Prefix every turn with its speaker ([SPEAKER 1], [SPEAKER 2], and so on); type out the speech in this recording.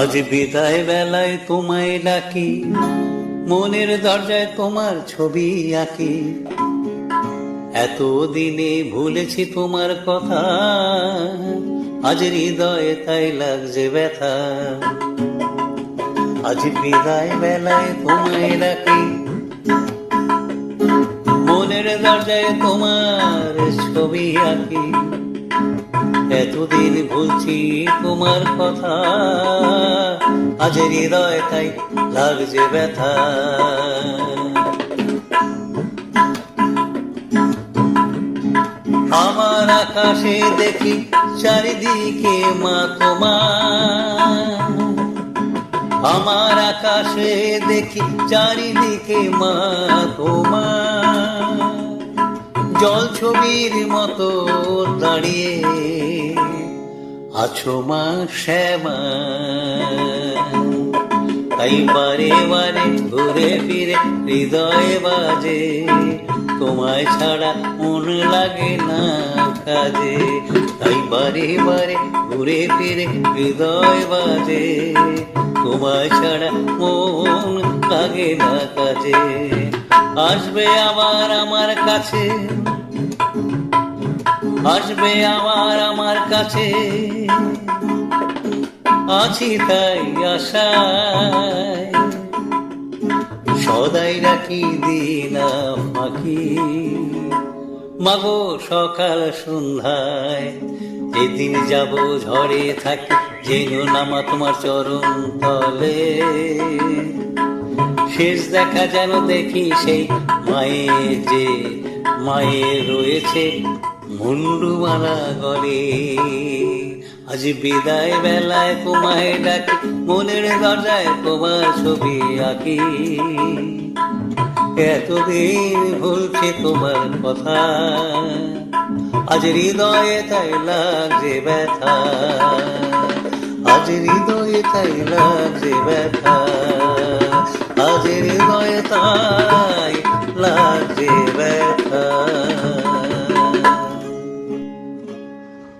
[SPEAKER 1] আজ বিদায় বেলায় তোমায় ডাকি, মনের দরজায় তোমার ছবি আঁকি। এত দিনে ভুলেছি তোমার কথা, আজ হৃদয়ে তাই লাগছে ব্যথা। আজ বিদায় বেলায় তোমায় ডাকি, মনের দরজায় তোমার ছবি আঁকি। এতদিন ভুলছি তোমার কথা। আজ হৃদয় তাই লাগছে ব্যথা। আমার আকাশে দেখি চারিদিকে মা তোমার। আমার আকাশে দেখি চারিদিকে মা তোমার। জল ছবির মতো দাঁড়িয়ে আছো মা শ্যামা। তাই বারে বারে ঘুরে ফিরে হৃদয়ে বাজে, তোমায় ছাড়া মন লাগে না কাজে। তাই বারে বারে ঘুরে ফিরে হৃদয় বাজে, তোমায় ছাড়া মন লাগে না কাজে। আসবে আবার আমার কাছে আসবে আবার আমার কাছে। আছি তাই আশায়। সদাই রাখি দিন ফাঁকি মাগো সকাল সন্ধ্যায়, যেদিন যাব ঝড়ে থাকি, যেন নামা তোমার চরণ তলে। শেষ দেখা যেন দেখি সেই মায়ের যে মায়ের রয়েছে মুন্ডুমালা গলে। আজ বিদায় বেলায় তোমায় ডাকি, মনের দরজায় তোমার ছবি আঁকি। এতদিন ভুলছে তোমার কথা, আজ হৃদয়ে তাই লাগছে ব্যথা। আজ হৃদয়ে তাই লাগছে ব্যথা, আজ হৃদয়ে তাই লাগছে